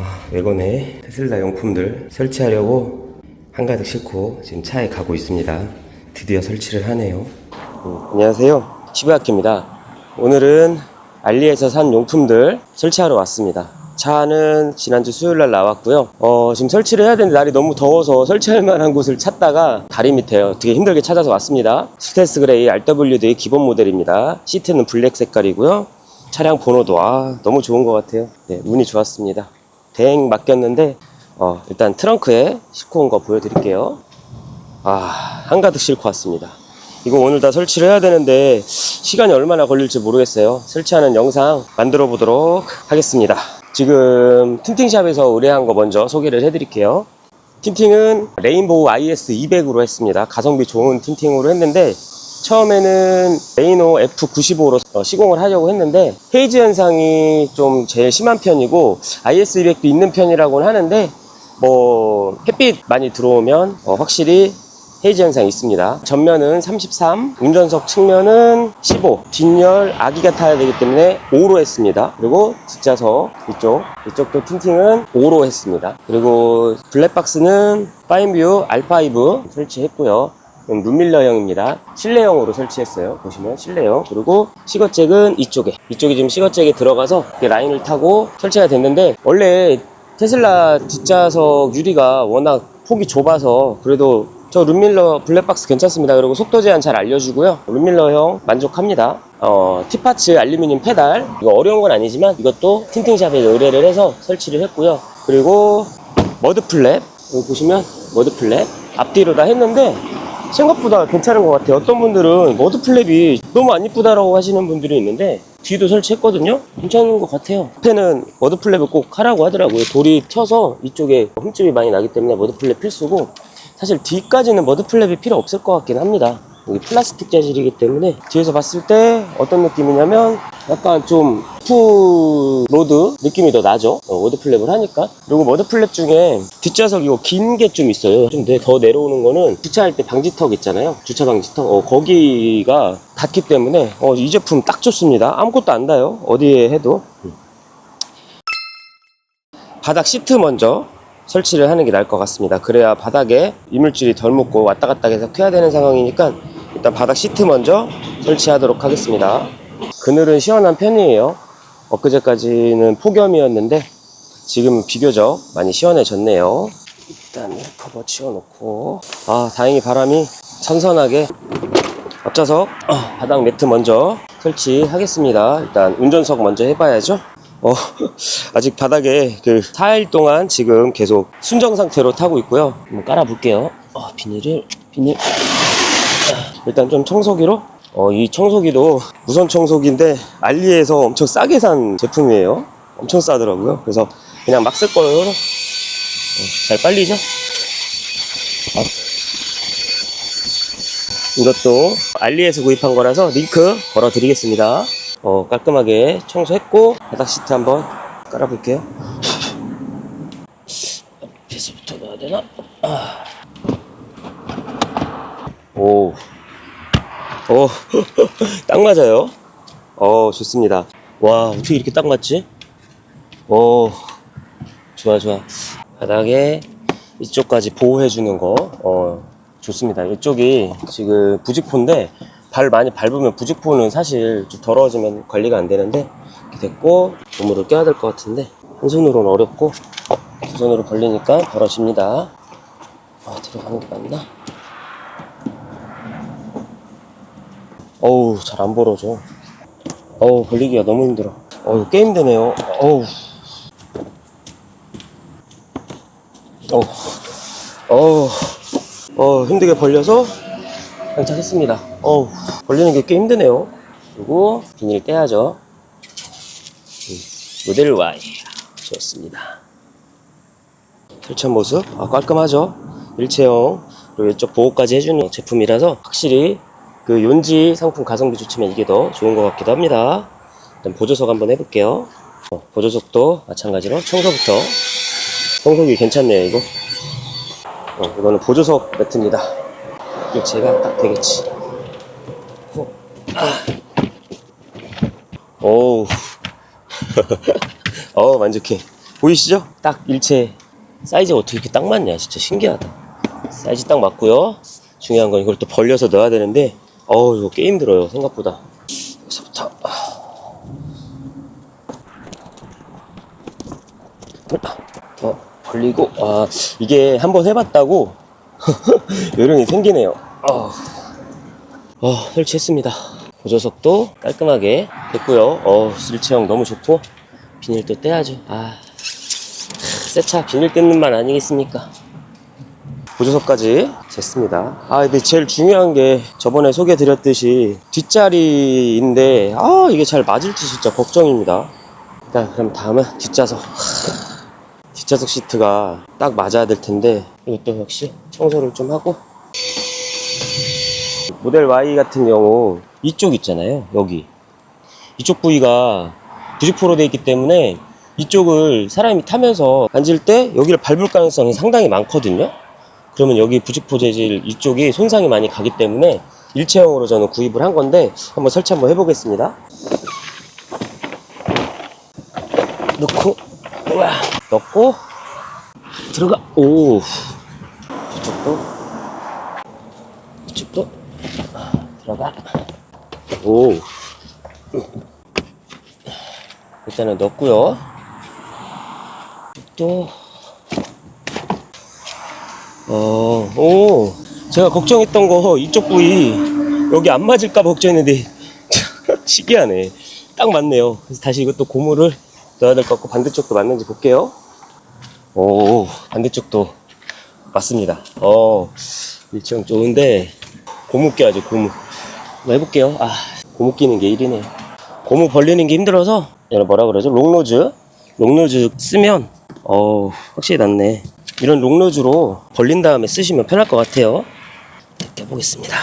아, 외건에 테슬라 용품들 설치하려고 한가득 싣고 지금 차에 가고 있습니다. 드디어 설치를 하네요. 음, 안녕하세요. 시부학입니다. 오늘은 알리에서 산 용품들 설치하러 왔습니다. 차는 지난주 수요일 날 나왔고요. 어, 지금 설치를 해야 되는데 날이 너무 더워서 설치할 만한 곳을 찾다가 다리 밑에요. 되게 힘들게 찾아서 왔습니다. 스텔스 그레이 RWD 기본 모델입니다. 시트는 블랙 색깔이고요. 차량 번호도 아, 너무 좋은 것 같아요. 네, 운이 좋았습니다. 대행 맡겼는데 어, 일단 트렁크에 싣고 온 거 보여드릴게요. 아, 한가득 싣고 왔습니다. 이거 오늘 다 설치를 해야 되는데 시간이 얼마나 걸릴지 모르겠어요. 설치하는 영상 만들어 보도록 하겠습니다. 지금 틴팅샵에서 의뢰한 거 먼저 소개를 해드릴게요. 틴팅은 레인보우 IS 200으로 했습니다. 가성비 좋은 틴팅으로 했는데 처음에는 레이노 F95로 어, 시공을 하려고 했는데 헤이즈 현상이 좀 제일 심한 편이고 IS 200도 있는 편이라고는 하는데 뭐 햇빛 많이 들어오면 어, 확실히 헤이즈 현상이 있습니다. 전면은 33, 운전석 측면은 15, 뒷열 아기가 타야 되기 때문에 5로 했습니다. 그리고 뒷좌석 이쪽, 이쪽도 틴팅은 5로 했습니다. 그리고 블랙박스는 파인뷰 R5 설치했고요. 룸밀러형입니다. 실내형으로 설치했어요. 보시면 실내형. 그리고 시거잭은 이쪽에. 이쪽이 지금 시거잭에 들어가서 라인을 타고 설치가 됐는데 원래 테슬라 뒷좌석 유리가 워낙 폭이 좁아서 그래도 저 룸밀러 블랙박스 괜찮습니다. 그리고 속도 제한 잘 알려주고요. 룸밀러형 만족합니다. 어, 티파츠 알루미늄 페달. 이거 어려운 건 아니지만 이것도 틴팅샵에 의뢰를 해서 설치를 했고요. 그리고 머드 플랩. 여기 보시면 머드 플랩. 앞뒤로 다 했는데 생각보다 괜찮은 것 같아요. 어떤 분들은 머드 플랩이 너무 안 이쁘다라고 하시는 분들이 있는데 뒤도 설치했거든요. 괜찮은 것 같아요. 앞에는 머드 플랩을 꼭 하라고 하더라고요. 돌이 튀어서 이쪽에 흠집이 많이 나기 때문에 머드 플랩 필수고 사실 뒤까지는 머드 플랩이 필요 없을 것 같긴 합니다. 여기 플라스틱 재질이기 때문에 뒤에서 봤을 때 어떤 느낌이냐면 약간 좀 푸로드 느낌이 더 나죠? 어, 워드 플랩을 하니까. 그리고 머드 플랩 중에 뒷좌석 이거 긴 게 좀 있어요. 좀 더 내려오는 거는 주차할 때 방지턱 있잖아요. 주차 방지턱. 어, 거기가 닿기 때문에 어, 이 제품 딱 좋습니다. 아무것도 안 닿아요. 어디에 해도. 음. 바닥 시트 먼저 설치를 하는 게 나을 것 같습니다. 그래야 바닥에 이물질이 덜 묻고 왔다 갔다 계속 해야 되는 상황이니까 일단 바닥 시트 먼저 설치하도록 하겠습니다. 그늘은 시원한 편이에요. 엊그제까지는 폭염이었는데 지금은 비교적 많이 시원해졌네요. 일단 커버 치워놓고 아 다행히 바람이 선선하게 앞좌석 어, 바닥 매트 먼저 설치하겠습니다. 일단 운전석 먼저 해봐야죠. 어, 아직 바닥에 그 4일 동안 지금 계속 순정 상태로 타고 있고요. 한번 깔아볼게요. 어, 비닐을, 비닐. 일단 좀 청소기로. 어, 이 청소기도 무선 청소기인데 알리에서 엄청 싸게 산 제품이에요. 엄청 싸더라고요. 그래서 그냥 막 쓸 거예요. 어, 잘 빨리죠? 아. 이것도 알리에서 구입한 거라서 링크 걸어 드리겠습니다. 어, 깔끔하게 청소했고 바닥 시트 한번 깔아볼게요. 앞에서부터 넣어야 되나? 아. 오, 오, 딱 맞아요. 어, 좋습니다. 와, 어떻게 이렇게 딱 맞지? 오, 좋아, 좋아. 바닥에 이쪽까지 보호해주는 거, 어, 좋습니다. 이쪽이 지금 부직포인데, 발 많이 밟으면 부직포는 사실 좀 더러워지면 관리가 안 되는데 이렇게 됐고 고무를 껴야 될 것 같은데 한 손으로는 어렵고 두 손으로 벌리니까 벌어집니다. 아 들어가는 게 맞나? 어우 잘 안 벌어져. 어우 벌리기가 너무 힘들어. 어우 꽤 힘드네요. 어우. 어우. 어우. 어 힘들게 벌려서 장착했습니다. 어우, 걸리는 게 꽤 힘드네요. 그리고 비닐 떼야죠. 음, 모델 Y. 좋습니다. 설치한 모습, 아, 깔끔하죠? 일체형, 그리고 이쪽 보호까지 해주는 제품이라서 확실히 그 윤지 상품 가성비 좋지만 이게 더 좋은 것 같기도 합니다. 일단 보조석 한번 해볼게요. 어, 보조석도 마찬가지로 청소부터. 청소기 괜찮네요, 이거. 어, 이거는 보조석 매트입니다. 이게 제가 딱 되겠지. 오우. 어, 만족해. 보이시죠? 딱 일체 사이즈가 어떻게 이렇게 딱 맞냐. 진짜 신기하다. 사이즈 딱 맞고요. 중요한 건 이걸 또 벌려서 넣어야 되는데 어우 이거 꽤 힘들어요 생각보다. 여기서부터. 더 벌리고 아 이게 한번 해봤다고? 요령이 생기네요. 어, 어 설치했습니다 보조석도 깔끔하게 됐고요. 어 일체형 너무 좋고. 비닐도 떼야죠. 아 세차 비닐 뜯는 만 아니겠습니까? 보조석까지 쟀습니다. 아 근데 제일 중요한 게 저번에 소개해 드렸듯이 뒷자리인데 아 이게 잘 맞을지 진짜 걱정입니다. 일단 그럼 다음은 뒷좌석. 뒷좌석 시트가 딱 맞아야 될 텐데 이것도 역시 청소를 좀 하고. 모델 Y 같은 경우 이쪽 있잖아요 여기. 이쪽 부위가 90%로 되어 있기 때문에 이쪽을 사람이 타면서 앉을 때 여기를 밟을 가능성이 상당히 많거든요. 그러면 여기 부직포 재질 이쪽이 손상이 많이 가기 때문에 일체형으로 저는 구입을 한 건데 한번 설치 한번 해보겠습니다. 넣고 우와, 넣고 들어가 오. 이쪽도 이쪽도 들어가 오. 일단은 넣고요. 또. 어, 오. 제가 걱정했던 거 이쪽 부위. 여기 안 맞을까 봐 걱정했는데. 신기하네. 딱 맞네요. 그래서 다시 이것도 고무를 넣어야 될 것 같고 반대쪽도 맞는지 볼게요. 오 반대쪽도 맞습니다. 어 일정 좋은데 고무 껴야죠 고무 한번 해볼게요. 아 고무 끼는 게 일이네요. 고무 벌리는 게 힘들어서 얘는 뭐라 그러죠? 롱노즈? 롱노즈 쓰면 어 확실히 낫네. 이런 롱노즈로 벌린 다음에 쓰시면 편할 것 같아요. 껴보겠습니다.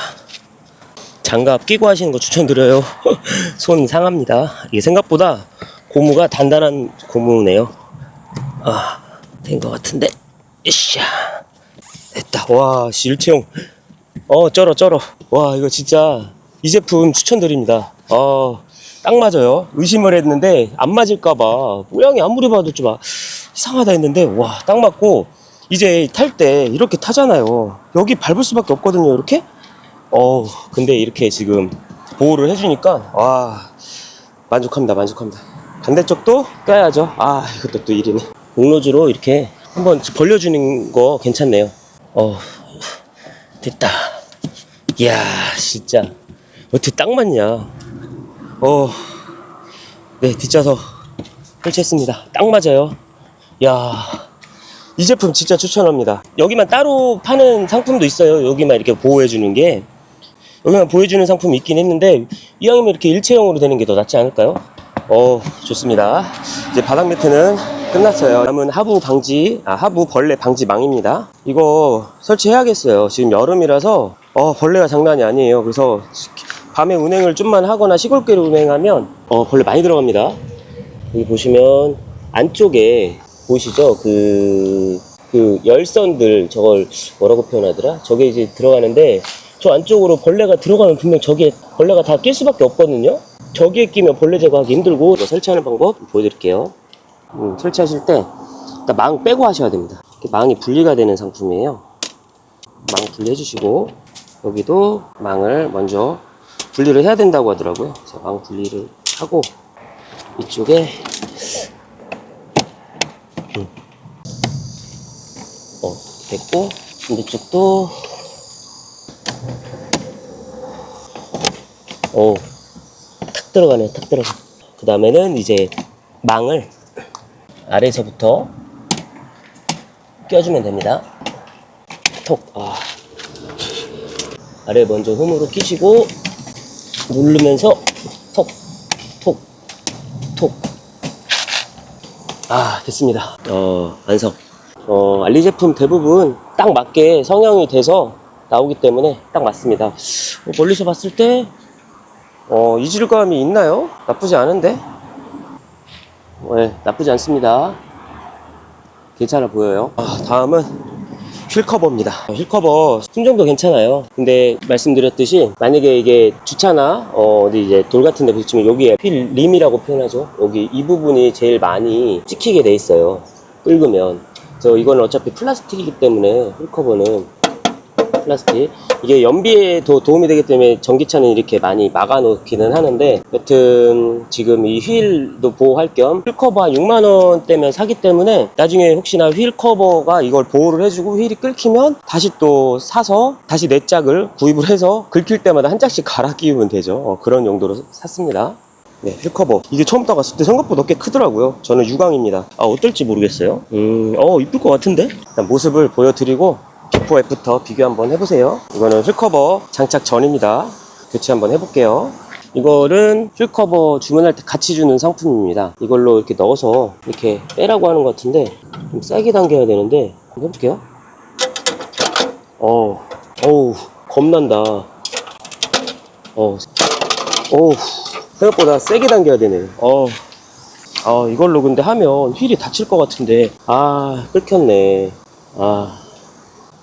장갑 끼고 하시는 거 추천드려요. 손 상합니다. 이게 생각보다 고무가 단단한 고무네요. 아 된 것 같은데? 으쌰. 됐다. 와 씨, 일체형 어 쩔어 쩔어. 와 이거 진짜 이 제품 추천드립니다. 어 딱 맞아요. 의심을 했는데 안 맞을까봐 모양이 아무리 봐도 좀 아- 이상하다 했는데 와 딱 맞고 이제 탈 때 이렇게 타잖아요. 여기 밟을 수밖에 없거든요 이렇게? 어 근데 이렇게 지금 보호를 해주니까 와 만족합니다 만족합니다. 반대쪽도 까야죠. 아 이것도 또 일이네. 목로즈로 이렇게 한번 벌려주는 거 괜찮네요. 어 됐다. 이야 진짜 어떻게 딱 맞냐 어 네 뒷좌석 설치했습니다 딱 맞아요 야 이 제품 진짜 추천합니다. 여기만 따로 파는 상품도 있어요. 여기만 이렇게 보호해주는 게. 여기만 보여주는 상품이 있긴 했는데, 이왕이면 이렇게 일체형으로 되는 게 더 낫지 않을까요? 어, 좋습니다. 이제 바닥 매트는 끝났어요. 다음은 하부 방지, 아, 하부 벌레 방지망입니다. 이거 설치해야겠어요. 지금 여름이라서, 어, 벌레가 장난이 아니에요. 그래서 밤에 운행을 좀만 하거나 시골길을 운행하면, 어, 벌레 많이 들어갑니다. 여기 보시면 안쪽에 보이시죠? 그, 그 열선들 저걸 뭐라고 표현하더라? 저게 이제 들어가는데 저 안쪽으로 벌레가 들어가면 분명 저기에 벌레가 다 낄 수밖에 없거든요? 저기에 끼면 벌레 제거하기 힘들고 설치하는 방법 보여드릴게요. 음, 설치하실 때 일단 망 빼고 하셔야 됩니다. 망이 분리가 되는 상품이에요. 망 분리해 주시고 여기도 망을 먼저 분리를 해야 된다고 하더라고요. 그래서 망 분리를 하고 이쪽에 어, 됐고, 반대쪽도, 어, 탁 들어가네, 탁 들어가. 그 다음에는 이제 망을 아래에서부터 껴주면 됩니다. 톡, 아. 아래 먼저 홈으로 끼시고, 누르면서 톡, 톡, 톡. 아, 됐습니다. 어, 완성. 어, 알리 제품 대부분 딱 맞게 성형이 돼서 나오기 때문에 딱 맞습니다. 어, 멀리서 봤을 때, 어, 이질감이 있나요? 나쁘지 않은데? 네, 나쁘지 않습니다. 괜찮아 보여요. 아, 다음은 휠커버입니다. 어, 휠커버 순정도 괜찮아요. 근데 말씀드렸듯이 만약에 이게 주차나 어, 어디 이제 돌 같은 데 부딪히면 여기에 휠 림이라고 표현하죠. 여기 이 부분이 제일 많이 찍히게 돼 있어요. 긁으면. 그래서 이거는 어차피 플라스틱이기 때문에 휠커버는 플라스틱 이게 연비에도 도움이 되기 때문에 전기차는 이렇게 많이 막아 놓기는 하는데 여튼 지금 이 휠도 보호할 겸 휠커버 한 6만원대면 사기 때문에 나중에 혹시나 휠커버가 이걸 보호를 해주고 휠이 끓히면 다시 또 사서 다시 네 짝을 구입을 해서 긁힐 때마다 한 짝씩 갈아 끼우면 되죠 어, 그런 용도로 샀습니다 네, 휠커버. 이게 처음 따갔을 때 생각보다 꽤 크더라고요. 저는 유광입니다. 아, 어떨지 모르겠어요. 음, 어, 이쁠 것 같은데? 일단 모습을 보여드리고, 비포 애프터 비교 한번 해보세요. 이거는 휠커버 장착 전입니다. 교체 한번 해볼게요. 이거는 휠커버 주문할 때 같이 주는 상품입니다. 이걸로 이렇게 넣어서 이렇게 빼라고 하는 것 같은데, 좀 세게 당겨야 되는데, 해볼게요. 어, 어우, 겁난다. 어, 어우, 생각보다 세게 당겨야 되네. 어, 아, 이걸로 근데 하면 휠이 다칠 것 같은데. 아, 끊겼네. 아,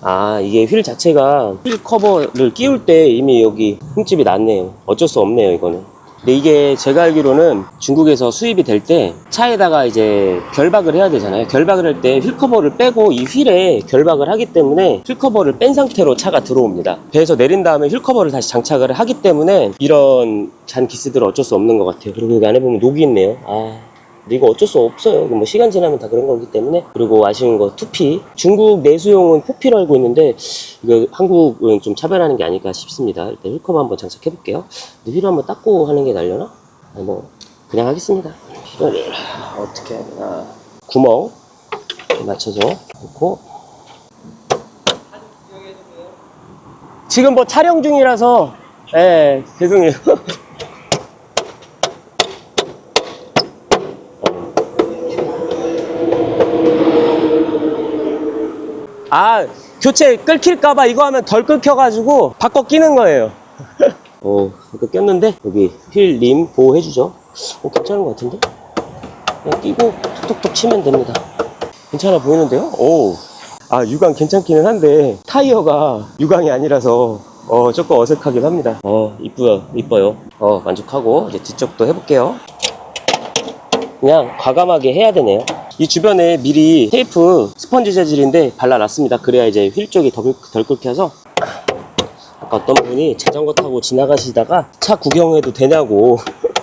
아, 이게 휠 자체가 휠 커버를 끼울 때 이미 여기 흠집이 났네요. 어쩔 수 없네요, 이거는. 근데 이게 제가 알기로는 중국에서 수입이 될 때 차에다가 이제 결박을 해야 되잖아요. 결박을 할 때 휠 커버를 빼고 이 휠에 결박을 하기 때문에 휠 커버를 뺀 상태로 차가 들어옵니다. 배에서 내린 다음에 휠 커버를 다시 장착을 하기 때문에 이런 잔 기스들은 어쩔 수 없는 것 같아요. 그리고 여기 안에 보면 녹이 있네요. 아. 이거 어쩔 수 없어요. 뭐 시간 지나면 다 그런 거기 때문에. 그리고 아쉬운 거 투피. 중국 내수용은 포피로 알고 있는데 이거 한국은 좀 차별하는 게 아닐까 싶습니다. 일단 휠커버 한번 장착해 볼게요. 근데 휠을 한번 닦고 하는 게 날려나? 아니 뭐 그냥 하겠습니다. 휠을 어떻게 되나? 구멍 맞춰서 놓고 지금 뭐 촬영 중이라서 예 죄송해요. 아 교체 끊길까봐 이거 하면 덜 끊겨가지고 바꿔 끼는 거예요. 어 이거 꼈는데? 여기 휠 림 보호해주죠. 어 괜찮은 것 같은데? 그냥 끼고 톡톡톡 치면 됩니다. 괜찮아 보이는데요? 오 아 유광 괜찮기는 한데 타이어가 유광이 아니라서 어 조금 어색하긴 합니다. 어 이쁘요 이뻐요. 어 만족하고 이제 뒤쪽도 해볼게요. 그냥 과감하게 해야 되네요. 이 주변에 미리 테이프 스펀지 재질인데 발라놨습니다. 그래야 이제 휠 쪽이 덜, 덜 끓여서 아까 어떤 분이 자전거 타고 지나가시다가 차 구경해도 되냐고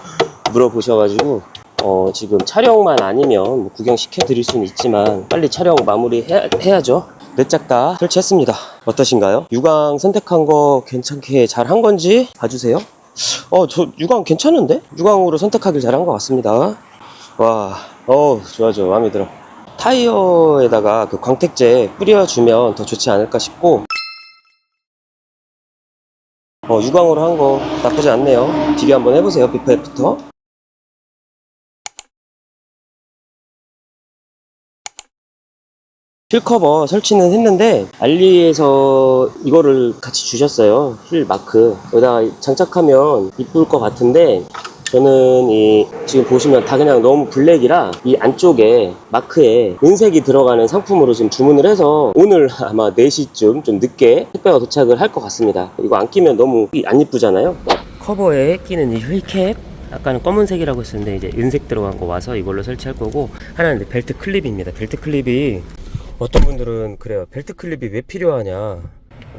물어보셔가지고 어, 지금 촬영만 아니면 뭐 구경 시켜 드릴 수는 있지만 빨리 촬영 마무리 해야, 해야죠. 네짝다 설치했습니다. 어떠신가요? 유광 선택한 거 괜찮게 잘 한 건지 봐주세요. 어, 저 유광 괜찮은데? 유광으로 선택하길 잘한 것 같습니다. 와, 어 좋아, 좋아. 마음에 들어. 타이어에다가 그 광택제 뿌려주면 더 좋지 않을까 싶고, 어, 유광으로 한 거 나쁘지 않네요. 비교 한번 해보세요, 비포 애프터. 휠 커버 설치는 했는데 알리에서 이거를 같이 주셨어요 휠 마크 여기다가 장착하면 이쁠 것 같은데 저는 이 지금 보시면 다 그냥 너무 블랙이라 이 안쪽에 마크에 은색이 들어가는 상품으로 지금 주문을 해서 오늘 아마 4시쯤 좀 늦게 택배가 도착을 할 것 같습니다 이거 안 끼면 너무 안 이쁘잖아요 커버에 끼는 이 휠캡 아까는 검은색이라고 했었는데 이제 은색 들어간 거 와서 이걸로 설치할 거고 하나는 벨트 클립입니다 벨트 클립이 어떤 분들은 그래요. 벨트 클립이 왜 필요하냐.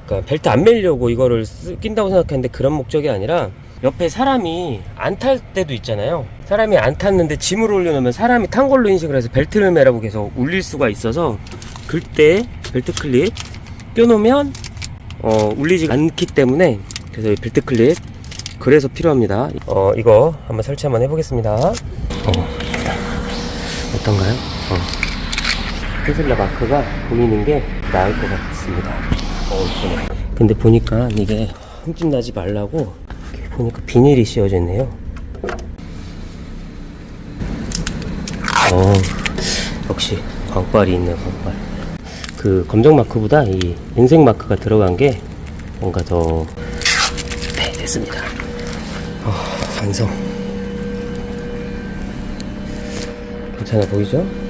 그러니까 벨트 안 매려고 이거를 쓰, 낀다고 생각하는데 그런 목적이 아니라 옆에 사람이 안 탈 때도 있잖아요. 사람이 안 탔는데 짐을 올려놓으면 사람이 탄 걸로 인식을 해서 벨트를 매라고 계속 울릴 수가 있어서 그때 벨트 클립 껴놓으면 어, 울리지 않기 때문에 그래서 이 벨트 클립 그래서 필요합니다. 어, 이거 한번 설치 한번 해보겠습니다. 어, 어떤가요? 어. 테슬라 마크가 보이는 게 나을 것 같습니다. 어. 근데 보니까 이게 흠집 나지 말라고 보니까 비닐이 씌워져 있네요. 어, 역시 광빨이 있네, 광빨. 그 검정 마크보다 이 은색 마크가 들어간 게 뭔가 더, 네, 됐습니다. 어, 완성. 괜찮아 보이죠?